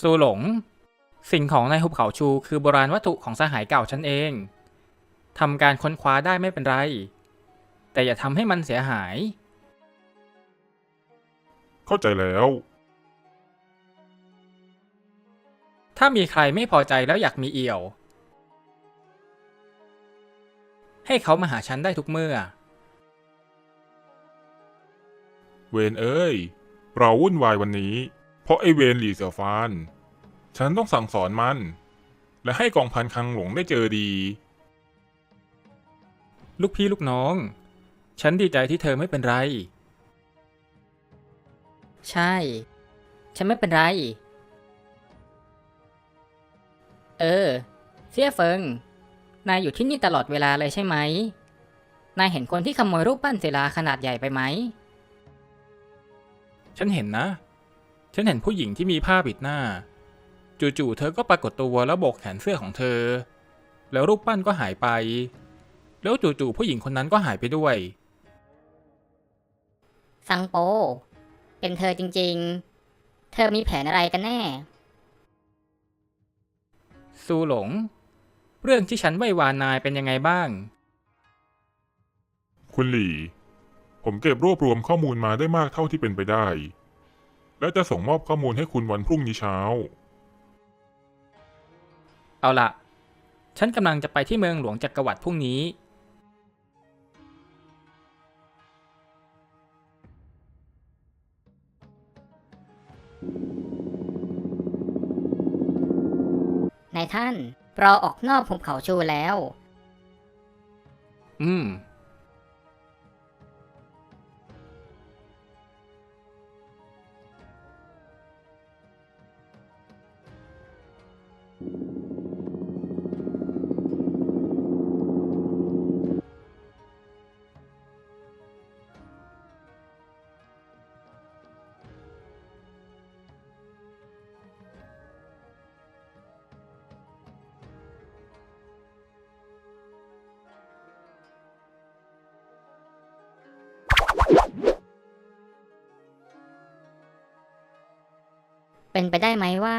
ซูหลง สิ่งของในหุบเขาชูคือโบราณวัตถุของสหายเก่าฉันเองทำการค้นคว้าได้ไม่เป็นไร แต่อย่าทำให้มันเสียหาย เข้าใจแล้ว ถ้ามีใครไม่พอใจแล้วอยากมีเอี่ยว ให้เขามาหาฉันได้ทุกเมื่อ เวนเอ้ย เราวุ่นวายวันนี้ เพราะไอเวนหลีเสี่ยวฟาน ฉันต้องสั่งสอนมัน และให้กองพันคังหลงได้เจอดี ลูกพี่ลูกน้อง ฉันดีใจที่เธอไม่เป็นไร ใช่ ฉันไม่เป็นไร เออ เสี่ยเฟิง นายอยู่ที่นี่ตลอดเวลาเลยใช่ไหม นายเห็นคนที่ขโมยรูปปั้นศิลาขนาดใหญ่ไปไหม ฉันเห็นนะ ฉันเห็นผู้หญิงที่มีผ้าปิดหน้า จู่ๆเธอก็ปรากฏตัวแล้วโบกแขนเสื้อของเธอ แล้วรูปปั้นก็หายไป แล้วจู่ๆผู้หญิงคนนั้นก็หายไปด้วย ซังโป เป็นเธอจริงๆ เธอมีแผนอะไรกันแน่ ซูหลง เรื่องที่ฉันไหว้วานนายเป็นยังไงบ้าง คุณหลี่ ผมเก็บรวบรวมข้อมูลมาได้มากเท่าที่เป็นไปได้ และจะส่งมอบข้อมูลให้คุณวันพรุ่งนี้เช้า เอาละฉันกำลังจะไปที่เมืองหลวงจักรวรรดิพรุ่งนี้ นายท่านเราออกนอกหุบเขาชูแล้ว อืม เป็นไปได้ไหมว่า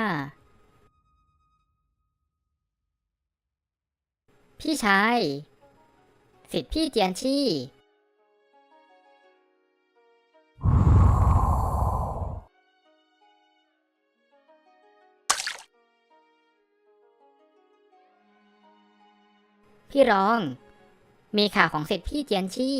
พี่ชาย สิทธิ์พี่เจียนชี่ พี่รอง มีข่าวของสิทธิ์พี่เจียนชี่